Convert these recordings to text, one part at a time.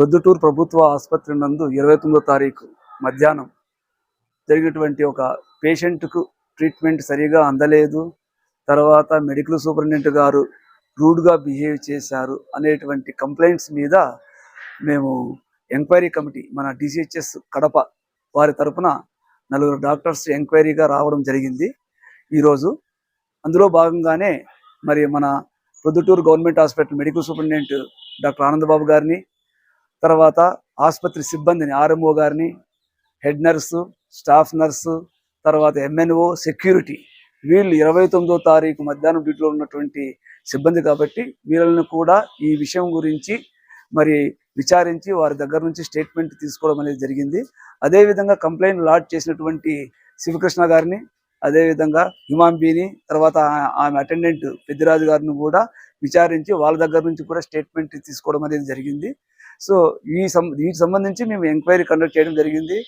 ప్రొద్దుటూరు ప్రభుత్వ ఆసుపత్రి నందు ఇరవై తొమ్మిదో తారీఖు మధ్యాహ్నం జరిగినటువంటి ఒక పేషెంట్కు ట్రీట్మెంట్ సరిగా అందలేదు. తర్వాత మెడికల్ సూపరింటెండెంట్ గారు రూడ్గా బిహేవ్ చేశారు అనేటువంటి కంప్లైంట్స్ మీద మేము ఎంక్వైరీ కమిటీ మన డిసిహెచ్ఎస్ కడప వారి తరఫున నలుగురు డాక్టర్స్ ఎంక్వైరీగా రావడం జరిగింది ఈరోజు. అందులో భాగంగానే మరి మన Proddatur government hospital medical superintendent doctor Anandababu గారిని తర్వాత ఆసుపత్రి సిబ్బందిని ఆర్ఎంఓ గారిని హెడ్ నర్సు స్టాఫ్ నర్సు తర్వాత ఎంఎన్ఓ సెక్యూరిటీ. వీళ్ళు ఇరవై తొమ్మిదో తారీఖు మధ్యాహ్నం డ్యూటీలో ఉన్నటువంటి సిబ్బంది కాబట్టి వీళ్ళని కూడా ఈ విషయం గురించి మరి విచారించి వారి దగ్గర నుంచి స్టేట్మెంట్ తీసుకోవడం అనేది జరిగింది. అదేవిధంగా కంప్లైంట్ లాడ్ చేసినటువంటి శివకృష్ణ గారిని అదేవిధంగా హిమాంబీని తర్వాత ఆమె అటెండెంట్ పెద్దిరాజు గారిని కూడా విచారించి వాళ్ళ దగ్గర నుంచి కూడా స్టేట్మెంట్ తీసుకోవడం అనేది జరిగింది. సో ఈ సం వీటికి సంబంధించి మేము ఎంక్వైరీ కండక్ట్ చేయడం జరిగింది.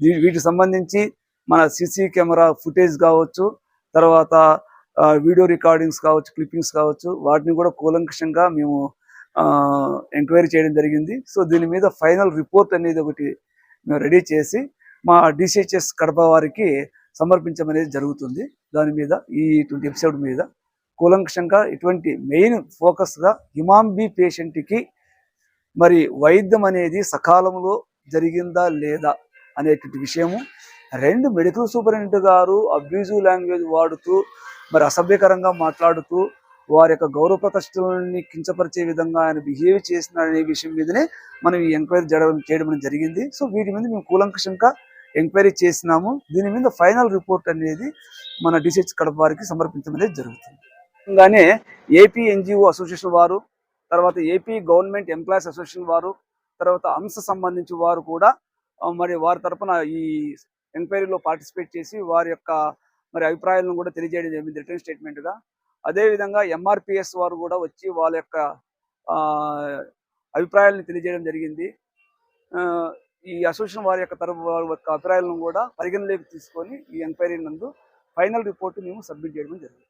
వీటికి సంబంధించి మన సీసీ కెమెరా ఫుటేజ్ కావచ్చు తర్వాత వీడియో రికార్డింగ్స్ కావచ్చు క్లిప్పింగ్స్ కావచ్చు వాటిని కూడా కూలంకషంగా మేము ఎంక్వైరీ చేయడం జరిగింది. సో దీని మీద ఫైనల్ రిపోర్ట్ అనేది ఒకటి మేము రెడీ చేసి మా డిసిహెచ్ఎస్ కడప వారికి సమర్పించడం అనేది జరుగుతుంది. దాని మీద ఈ ఇటువంటి ఎపిసోడ్ మీద కూలంకషంగా ఇటువంటి మెయిన్ ఫోకస్గా హిమాంబి పేషెంట్కి మరి వైద్యం అనేది సకాలంలో జరిగిందా లేదా అనేటువంటి విషయము రెండు మెడికల్ సూపరింటెండెంట్ గారు అబ్యూజివ్ లాంగ్వేజ్ వాడుతూ మరి అసభ్యకరంగా మాట్లాడుతూ వారి యొక్క గౌరవ ప్రతిష్టలని కించపరిచే విధంగా ఆయన బిహేవ్ చేసిన అనే విషయం మీదనే మనం ఈ ఎంక్వైరీ జరగడం చేయడం అనేది జరిగింది. సో వీటి మీద మేము కూలంకషంగా ఎంక్వైరీ చేసినాము. దీని మీద ఫైనల్ రిపోర్ట్ అనేది మన డిసిహెచ్ కడప వారికి సమర్పించడం అనేది జరుగుతుంది. దానే ఏపీ ఎన్జిఓ అసోసియేషన్ వారు తర్వాత ఏపీ గవర్నమెంట్ ఎంప్లాయీస్ అసోసియేషన్ వారు తర్వాత అంశ సంబంధించి వారు కూడా మరి వారి తరపున ఈ ఎంక్వైరీలో పార్టిసిపేట్ చేసి వారి యొక్క మరి అభిప్రాయాలను కూడా తెలియజేయడం జరిగింది రిటర్న్ స్టేట్మెంట్గా. అదేవిధంగా ఎంఆర్పిఎస్ వారు కూడా వచ్చి వాళ్ళ యొక్క ఆ, అభిప్రాయాలను తెలియజేయడం జరిగింది. ఆ, ఈ అసోసియేషన్ వారి యొక్క తరపు వారి యొక్క అభిప్రాయాలను కూడా పరిగణలోకి తీసుకొని ఈ ఎంక్వైరీ నందు ఫైనల్ రిపోర్ట్ మేము సబ్మిట్ చేయడం జరిగింది.